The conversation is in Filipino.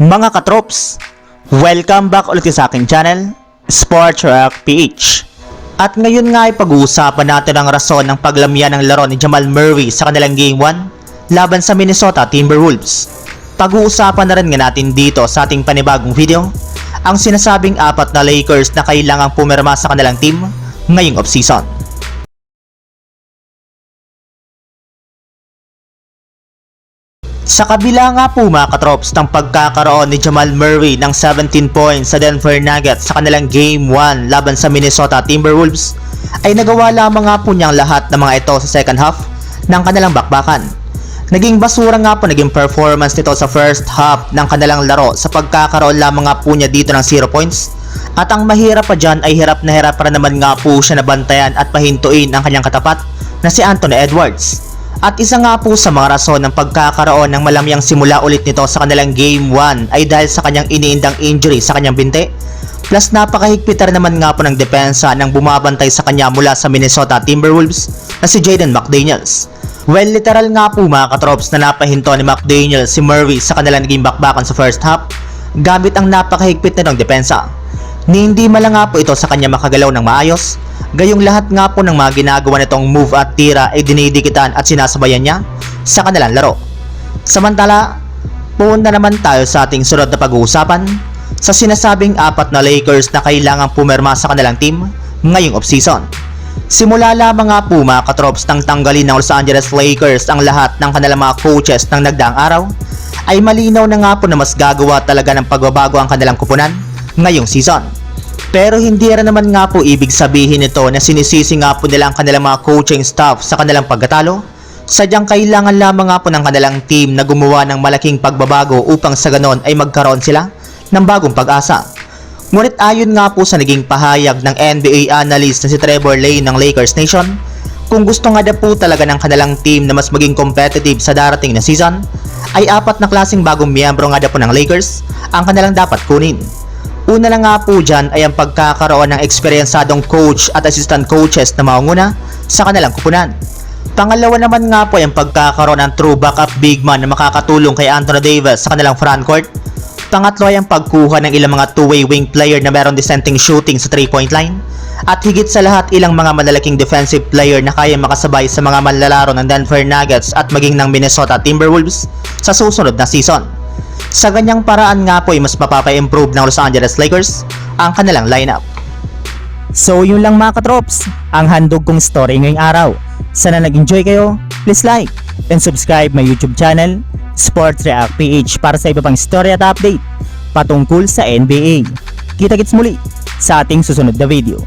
Mga katrops, welcome back ulit sa aking channel, Sports Rock PH. At ngayon nga ay pag-uusapan natin ang rason ng paglamya ng laro ni Jamal Murray sa kanilang Game 1 laban sa Minnesota Timberwolves. Pag-uusapan na rin nga natin dito sa ating panibagong video ang sinasabing apat na Lakers na kailangang pumirma sa kanilang team ngayong offseason. Sa kabila nga po mga katrops ng pagkakaroon ni Jamal Murray ng 17 points sa Denver Nuggets sa kanilang Game 1 laban sa Minnesota Timberwolves, ay nagawa lamang nga po niyang lahat ng mga ito sa second half ng kanilang bakbakan. Naging basura nga po naging performance nito sa first half ng kanilang laro sa pagkakaroon lamang nga po niya dito ng 0 points. At ang mahirap pa dyan ay hirap na hirap para naman nga po siya nabantayan at pahintuin ang kanyang katapat na si Anthony Edwards. At isa nga po sa mga rason ng pagkakaroon ng malamyang simula ulit nito sa kanilang Game 1 ay dahil sa kanyang iniindang injury sa kanyang binte. Plus napakahigpit rin naman nga po ng depensa ng bumabantay sa kanya mula sa Minnesota Timberwolves na si Jaden McDaniels. Well, literal nga po mga katrops na napahinto ni McDaniels si Murray sa kanilang naging bakbakan sa first half gamit ang napakahigpit na ng depensa. Ni hindi malang nga po ito sa kanya makagalaw ng maayos, gayong lahat nga po ng mga ginagawa nitong move at tira ay dinidikitan at sinasabayan niya sa kanilang laro. Samantala, pumunta naman tayo sa ating sunod na pag-uusapan sa sinasabing apat na Lakers na kailangang pumirma sa kanilang team ngayong offseason. Simula lamang nga po mga katrops nang tanggalin ng Los Angeles Lakers ang lahat ng kanilang mga coaches ng nagdaang araw, ay malinaw na nga po na mas gagawa talaga ng pagbabago ang kanilang kupunan ngayong season. Pero hindi rin naman nga po ibig sabihin nito na sinisisi nga po nila ang kanilang mga coaching staff sa kanilang pagkatalo. Sadyang kailangan lamang nga po ng kanilang team na gumawa ng malaking pagbabago upang sa ganon ay magkaroon sila ng bagong pag-asa. Ngunit ayon nga po sa naging pahayag ng NBA analyst na si Trevor Lane ng Lakers Nation, kung gusto nga na po talaga ng kanilang team na mas maging competitive sa darating na season, ay apat na klaseng bagong miyembro nga na po ng Lakers ang kanilang dapat kunin. Una lang nga po dyan ay ang pagkakaroon ng eksperyensadong coach at assistant coaches na maunguna sa kanilang kupunan. Pangalawa naman nga po ay ang pagkakaroon ng true backup big man na makakatulong kay Anthony Davis sa kanilang frontcourt. Pangatlo ay ang pagkuha ng ilang mga two-way wing player na meron dissenting shooting sa 3-point line. At higit sa lahat ilang mga malalaking defensive player na kaya makasabay sa mga manlalaro ng Denver Nuggets at maging ng Minnesota Timberwolves sa susunod na season. Sa ganyang paraan nga po ay mas mapapa-improve ng Los Angeles Lakers ang kanilang lineup. So yun lang mga katrops, ang handog kong story ngayong araw. Sana nag-enjoy kayo, please like and subscribe my YouTube channel, Sports React PH para sa iba pang story at update patungkol sa NBA. Kita-kits muli sa ating susunod na video.